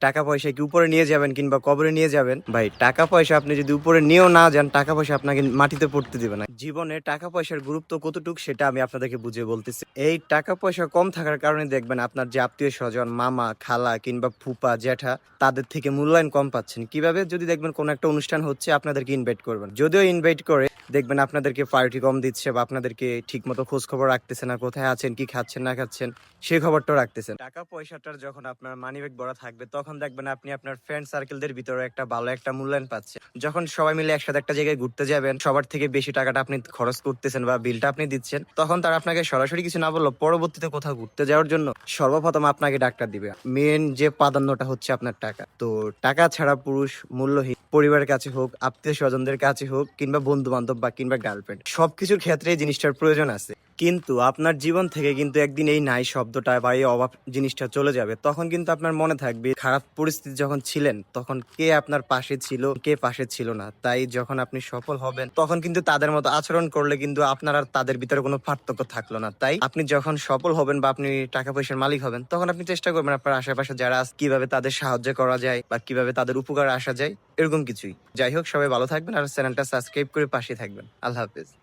টাকা পয়সা কি উপরে নিয়ে যাবেন কিংবা কবরে নিয়ে যাবেন? ভাই, টাকা পয়সা আপনি যদি উপরে নিয়েও না যান, টাকা পয়সা আপনাকে মাটিতে পড়তে দিবে না। জীবনে টাকা পয়সার গুরুত্ব কতটুক সেটা আমি আপনাদেরকে বুঝিয়ে বলতেছি। এই টাকা পয়সা কম থাকার কারণে দেখবেন আপনার যে আত্মীয় স্বজন, মামা, খালা কিংবা ফুপা, জ্যাঠা, তাদের থেকে মূল্যায়ন কম পাচ্ছেন। কীভাবে? যদি দেখবেন কোনো একটা অনুষ্ঠান হচ্ছে, আপনাদেরকে ইনভাইট করবেন। যদিও ইনভাইট করে, দেখবেন আপনাদেরকে পার্টি কম দিচ্ছে বা আপনাদেরকে ঠিক মতো খোঁজ খবর রাখতেছে না, কোথায় আছেন, কি খাচ্ছেন, না খাচ্ছেন সেই খবরটাও রাখতেছেন। টাকা পয়সাটার যখন আপনার মানিব্যাগ বড় থাকবে, তখন দেখবেন আপনি আপনার ফ্রেন্ড সার্কেলদের ভিতরে একটা ভালো একটা মূল্যায়ন পাচ্ছেন। যখন সবাই মিলে একসাথে একটা জায়গায় ঘুরতে যাবেন, সবার থেকে বেশি টাকাটা আপনি খরচ করতেছেন বা বিলটা আপনি দিচ্ছেন, তখন তারা আপনাকে সরাসরি কিছু না বলল পরবর্তীতে কোথাও ঘুরতে যাওয়ার জন্য সর্বপ্রথম আপনাকে ডাক্তার দিবে। মেন যে প্রাধান্যটা হচ্ছে আপনার টাকা। তো টাকা ছাড়া পুরুষ মূল্যহীন, পরিবারের কাছে হোক, আত্মীয় স্বজনদের কাছে হোক, কিংবা বন্ধু বান্ধব বা কিংবা গার্লফ্রেন্ড সবকিছুর ক্ষেত্রে এই জিনিসটার প্রয়োজন আছে। কিন্তু আপনার জীবন থেকে কিন্তু একদিন এই নাই শব্দটা বা এই অভাব জিনিসটা চলে যাবে, তখন কিন্তু আপনার মনে থাকবে খারাপ পরিস্থিতি যখন ছিলেন, তখন কে আপনার পাশে ছিল, কে পাশে ছিল না। তাই যখন আপনি সফল হবেন, তখন কিন্তু তাদের মতো আচরণ করলে কিন্তু আপনার আর তাদের ভিতরে কোনো পার্থক্য থাকল না। তাই আপনি যখন সফল হবেন বা আপনি টাকা পয়সার মালিক হবেন, তখন আপনি চেষ্টা করবেন আপনার আশেপাশে যারা কীভাবে তাদের সাহায্য করা যায় বা কীভাবে তাদের উপকার আসা যায়, এরকম কিছুই। যাই হোক, সবাই ভালো থাকবেন আর চ্যানেলটা সাবস্ক্রাইব করে পাশে থাকবেন। আল্লাহ হাফেজ।